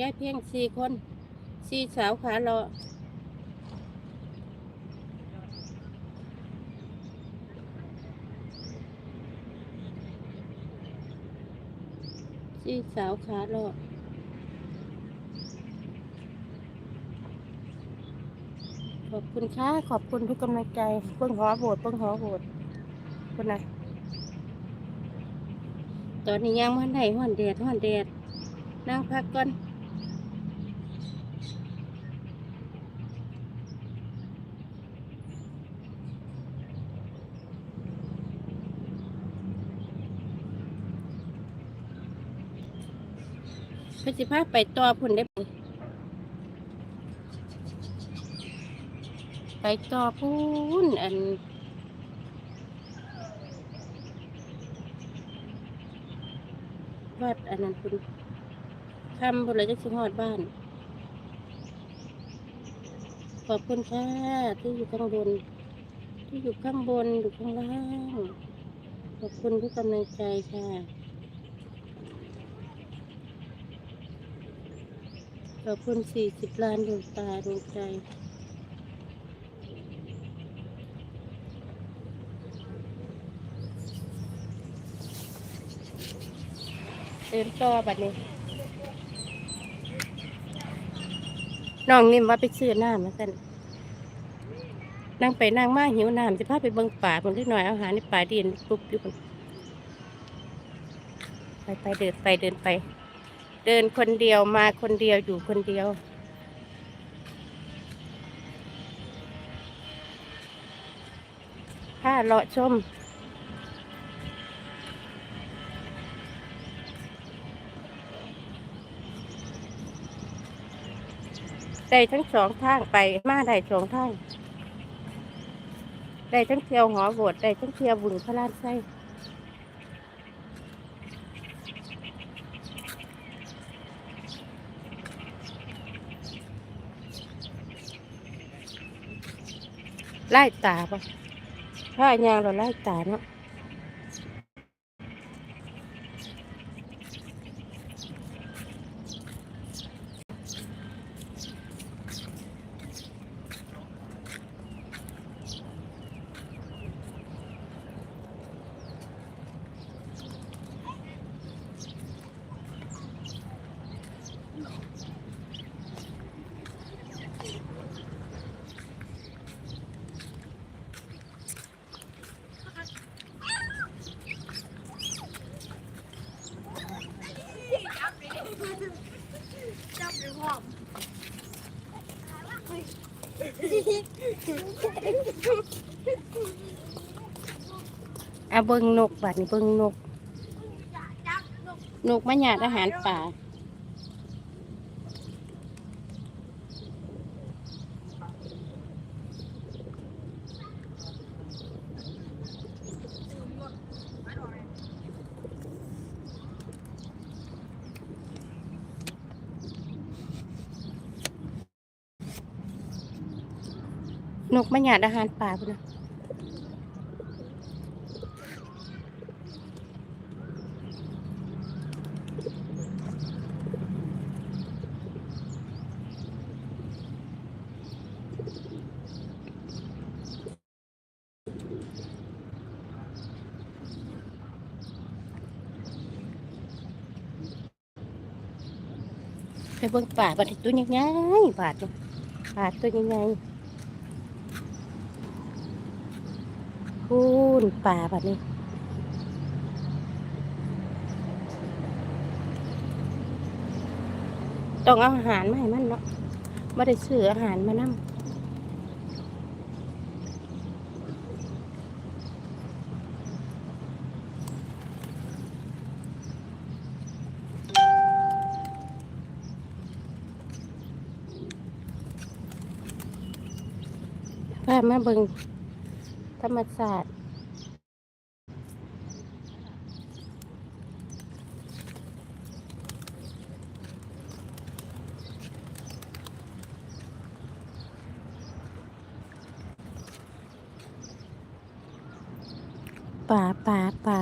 ยายเพียงสี่คนสี่สาวขาเลาะสี่สาวขาเลาะขอบคุณค่ะ ขอบคุณทุกกำลังใจ เพิ่งหอโบดเพิ่งหอโบดคนไหนตอนนี้ยังมันได้ห่อนแดดห่อนแดดนั่งพักก่อน พชรสิพาไปต่อพุ่นได้ไปไปต่อพุ่นอันวัดอันนั้นพุ่นทำบุญเลยจะสิฮอดบ้าน ขอบคุณค่ะที่อยู่ข้างบน ที่อยู่ข้างบนอยู่ข้างล่าง ขอบคุณทุกกำลังใจค่ะ ขอบคุณสี่สิบล้านดวงตาดวงใจเดินต่อบัดนี้น้องนิ่มว่าไปซื้อน้ำมากันนั่งไปนั่งมาหิวน้ำจะพาไปเบิ่งป่าคนที่หน่อยเอาอาหารในป่าดินปุ๊บอยู่พุ่นไปไปเดินไปเดินไป เดินคนเดียวมาคนเดียวอยู่คนเดียวถ้าเลาะชมได้ทั้งสองทางไปมาได้สองทางได้ทั้งเที่ยวหอโบสถ์ได้ทั้งเที่ยวบุญพระราชไส้ ไล่ตาปะถ้ายางเราไล่ตาเนาะ เอาเบิงนกบัดนี้เบิงนก นกมาหยาดอาหารป่า นกมาหยาดอาหารป่าพุ่นนะไปเบิ่งป่าบัดนี้ตัวใหญ่ๆบาดนี่ป่าตัวใหญ่ๆ คูนป่าแบัดนี้ต้องเอาอาหารมาให้มันเนาะไม่ได้ซื้ออาหารมานำพามาเบิง ธรรมศาสตร์ป่าป่าป่า